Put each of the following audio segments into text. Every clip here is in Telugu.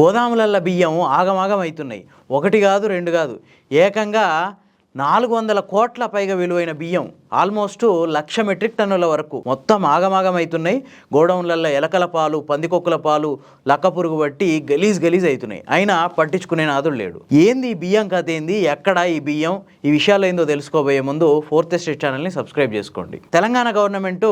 గోదాములల్ల బియ్యం ఆగమాగం అవుతున్నాయి ఒకటి కాదు రెండు కాదు. ఏకంగా నాలుగు వందల కోట్ల పైగా విలువైన బియ్యం ఆల్మోస్ట్ లక్ష మెట్రిక్ టన్నుల వరకు మొత్తం ఆగమాగం అవుతున్నాయి గోడౌన్లలో ఎలకల పాలు పందికొక్కుల పాలు లక్క పురుగు బట్టి గలీజ్ గలీజ్ అవుతున్నాయి అయినా పట్టించుకునే నాదుడు లేడు. ఏంది ఈ బియ్యం కథ ఏంది? ఎక్కడ ఈ బియ్యం? ఈ విషయాలు ఏందో తెలుసుకోబోయే ముందు ఫోర్త్ స్టేట్ ఛానల్ని సబ్స్క్రైబ్ చేసుకోండి. తెలంగాణ గవర్నమెంట్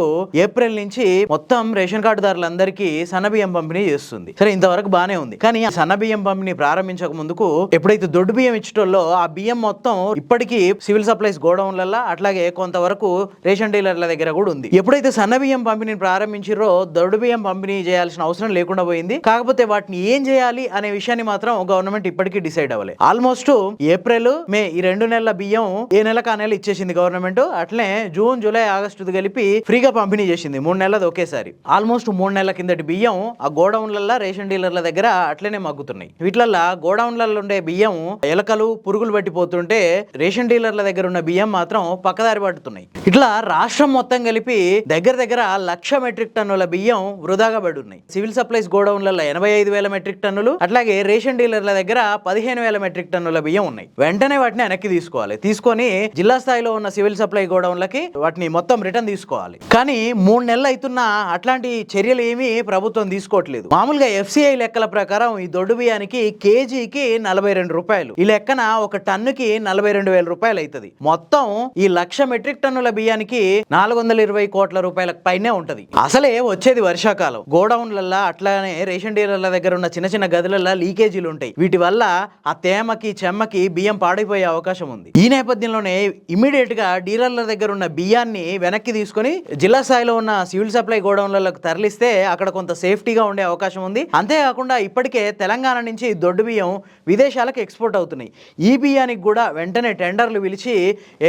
ఏప్రిల్ నుంచి మొత్తం రేషన్ కార్డుదారులందరికీ సన్న బియ్యం పంపిణీ చేస్తుంది. సరే ఇంతవరకు బాగానే ఉంది. కానీ ఆ సన్న బియ్యం పంపిణీ ప్రారంభించక ముందుకు ఎప్పుడైతే దొడ్డు బియ్యం ఇచ్చటోళ్ళో ఆ బియ్యం మొత్తం ఇప్పటికీ సివిల్ సప్లైస్ గోడౌన్లలో అట్లాగే వరకు రేషన్ డీలర్ల దగ్గర కూడా ఉంది. ఎప్పుడైతే సన్న బియ్యం పంపిణీని ప్రారంభించిరో దొడ్డు బియ్యం పంపిణీ చేయాల్సిన అవసరం లేకుండా పోయింది. కాకపోతే వాటిని ఏం చేయాలి అనే విషయాన్ని మాత్రం గవర్నమెంట్ ఇప్పటికీ డిసైడ్ అవ్వలేదు ఆల్మోస్ట్ ఏప్రిల్ మే ఈ రెండు నెలల బియ్యం ఏ నెలకు ఆ నెల ఇచ్చేసింది గవర్నమెంట్. అట్లే జూన్ జూలై ఆగస్టు కలిపి ఫ్రీగా పంపిణీ చేసింది. మూడు నెలలది ఒకేసారి. ఆల్మోస్ట్ మూడు నెలల కిందటి బియ్యం ఆ గోడౌన్లలో రేషన్ డీలర్ల దగ్గర అట్లనే మగ్గుతున్నాయి. వీటిలల్లో గోడౌన్లలో ఉండే బియ్యం ఎలకలు పురుగులు పట్టిపోతుంటే రేషన్ డీలర్ల దగ్గర ఉన్న బియ్యం మాత్రం పక్కదారి పడుతున్నాయి. ఇట్లా రాష్ట్రం మొత్తం కలిపి దగ్గర దగ్గర లక్ష మెట్రిక్ టన్నుల బియ్యం వృధాగా పడి ఉన్నాయి సివిల్ సప్లైస్ గోడౌన్లలో ఎనభై ఐదు వేల మెట్రిక్ టన్నులు అట్లాగే రేషన్ డీలర్ల దగ్గర పదిహేను వేల మెట్రిక్ టన్నుల బియ్యం ఉన్నాయి. వెంటనే వాటిని వెనక్కి తీసుకోవాలి. తీసుకొని జిల్లా స్థాయిలో ఉన్న సివిల్ సప్లై గోడౌన్లకి వాటిని మొత్తం రిటర్న్ తీసుకోవాలి. కానీ మూడు నెలలు అవుతున్నా అట్లాంటి చర్యలు ఏమీ ప్రభుత్వం తీసుకోవట్లేదు. మామూలుగా ఎఫ్సిఐ లెక్కల ప్రకారం ఈ దొడ్డు బియ్యానికి కేజీకి నలభై రెండు రూపాయలు. ఈ లెక్కన ఒక టన్నుకి నలభై రెండు వేల రూపాయలు అవుతుంది. మొత్తం ఈ లక్ష మెట్రిక్ టన్నుల బియ్యానికి నాలుగు వందల ఇరవై కోట్ల రూపాయల పైనే ఉంటది. అసలే వచ్చేది వర్షాకాలం. గోడౌన్లల్లో అట్లానే రేషన్ డీలర్ల దగ్గర ఉన్న చిన్న చిన్న గదులలో లీకేజీలు ఉంటాయి. వీటి వల్ల ఆ తేమకి చెమ్మకి బియ్యం పాడైపోయే అవకాశం ఉంది. ఈ నేపథ్యంలోనే ఇమీడియట్గా డీలర్ల దగ్గర ఉన్న బియ్యాన్ని వెనక్కి తీసుకొని జిల్లా స్థాయిలో ఉన్న సివిల్ సప్లై గోడౌన్లకు తరలిస్తే అక్కడ కొంత సేఫ్టీగా ఉండే అవకాశం ఉంది. అంతేకాకుండా ఇప్పటికే తెలంగాణ నుంచి దొడ్డు బియ్యం విదేశాలకు ఎక్స్పోర్ట్ అవుతున్నాయి. ఈ బియ్యానికి కూడా వెంటనే టెండర్లు పిలిచి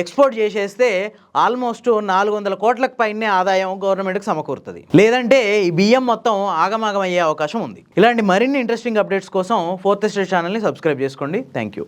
ఎక్స్పోర్ట్ చేసేస్తే ఆల్మోస్ట్ నాలుగు వందల కోట్లకు పైనే ఆదాయం గవర్నమెంట్కి సమకూరుతుంది. లేదంటే ఈ బియ్యం మొత్తం ఆగమాగం అయ్యే అవకాశం ఉంది. ఇలాంటి మరిన్ని ఇంట్రెస్టింగ్ అప్డేట్స్ కోసం ఫోర్త్ స్టేట్ ఛానల్ని సబ్స్క్రైబ్ చేసుకోండి. Thank you